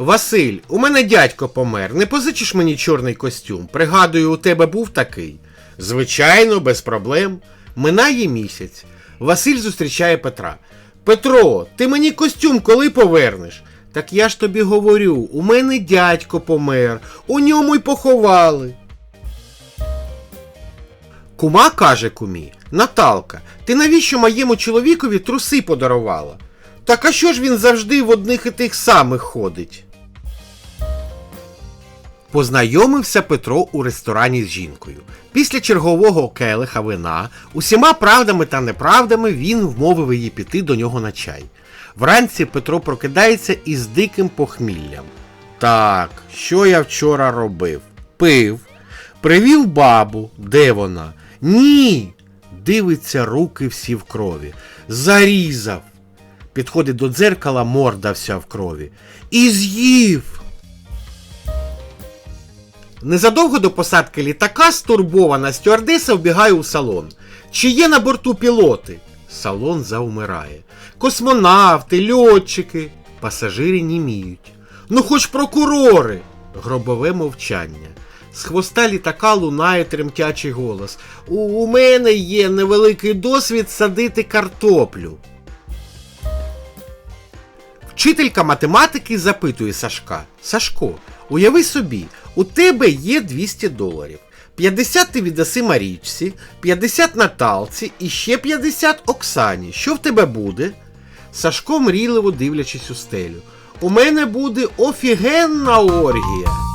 Василь, у мене дядько помер. Не позичиш мені чорний костюм. Пригадую, у тебе був такий. Звичайно, без проблем. Минає місяць. Василь зустрічає Петра. Петро, ти мені костюм коли повернеш? Так я ж тобі говорю, у мене дядько помер, у ньому й поховали. Кума каже кумі, Наталка, ти навіщо моєму чоловікові труси подарувала? Так а що ж він завжди в одних і тих самих ходить? Познайомився Петро у ресторані з жінкою. Після чергового келиха вина, усіма правдами та неправдами він вмовив її піти до нього на чай. Вранці Петро прокидається із диким похміллям. Так, що я вчора робив? Пив. Привів бабу. Де вона? Ні. Дивиться, руки всі в крові. Зарізав. Підходить до дзеркала, морда вся в крові. І з'їв. Незадовго до посадки літака стурбована стюардеса вбігає у салон. Чи є на борту пілоти? Салон завмирає. Космонавти, льотчики. Пасажири німіють. Ну хоч прокурори. Гробове мовчання. З хвоста літака лунає тремтячий голос. У, у мене є невеликий досвід садити картоплю. Вчителька математики запитує Сашка: Сашко, уяви собі, у тебе є 200 доларів. 50 ти віддаси Марічці, 50 Наталці і ще 50 Оксані. Що в тебе буде? Сашко мрійливо дивлячись у стелю. У мене буде офігенна оргія.